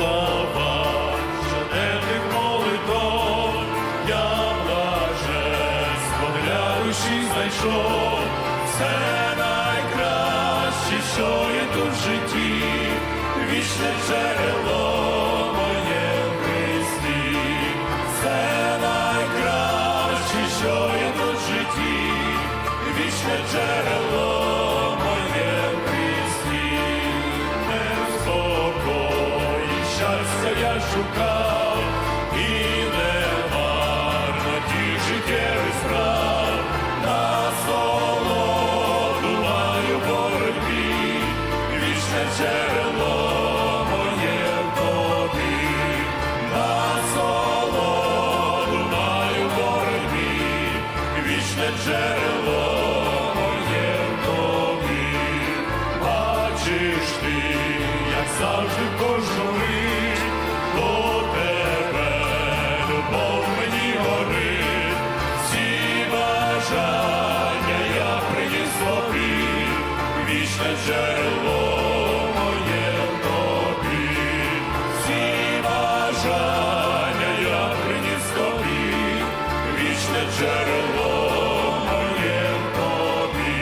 слова, я блаженство для знайшов, все найкраще, що є тут в житті, вічне джерело моє все найкраще, що є тут в житті, вічне джерело. Шукав, і не ті життєві справ, на солоду маю боротьбі, вічне джерело моє в тобі, на солоду маю боротьбі, вічне джерело завжди кожну джерело моє тобі, всі бажання приніс тобі, вічне джерело моє тобі,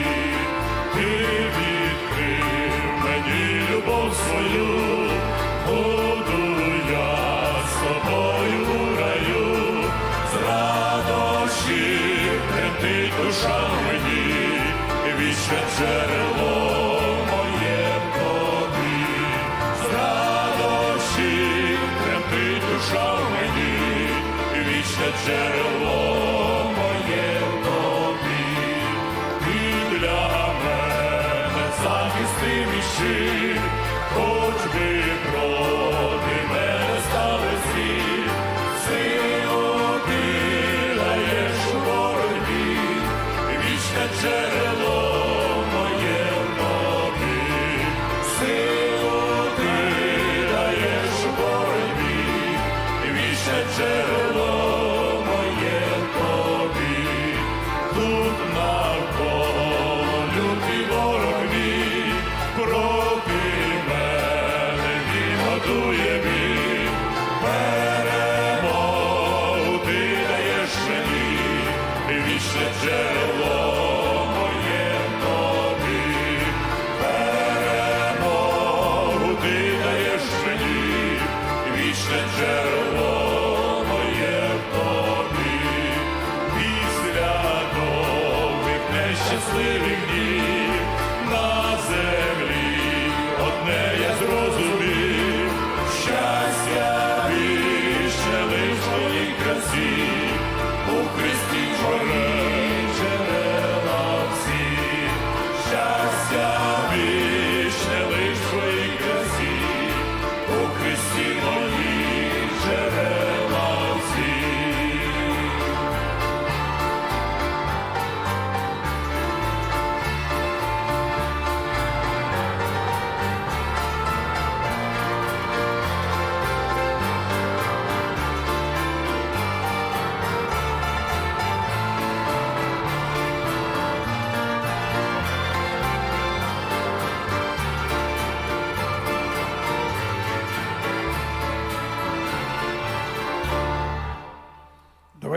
ти відкрив мені любов свою, буду я з раю, з радощів тремтить душа мені, вічне джерело джерело моє тобі, ти для мене захисти і хоч би проти мене стали світ, силу ти даєш вічне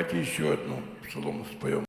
Давайте еще одну псалом споем.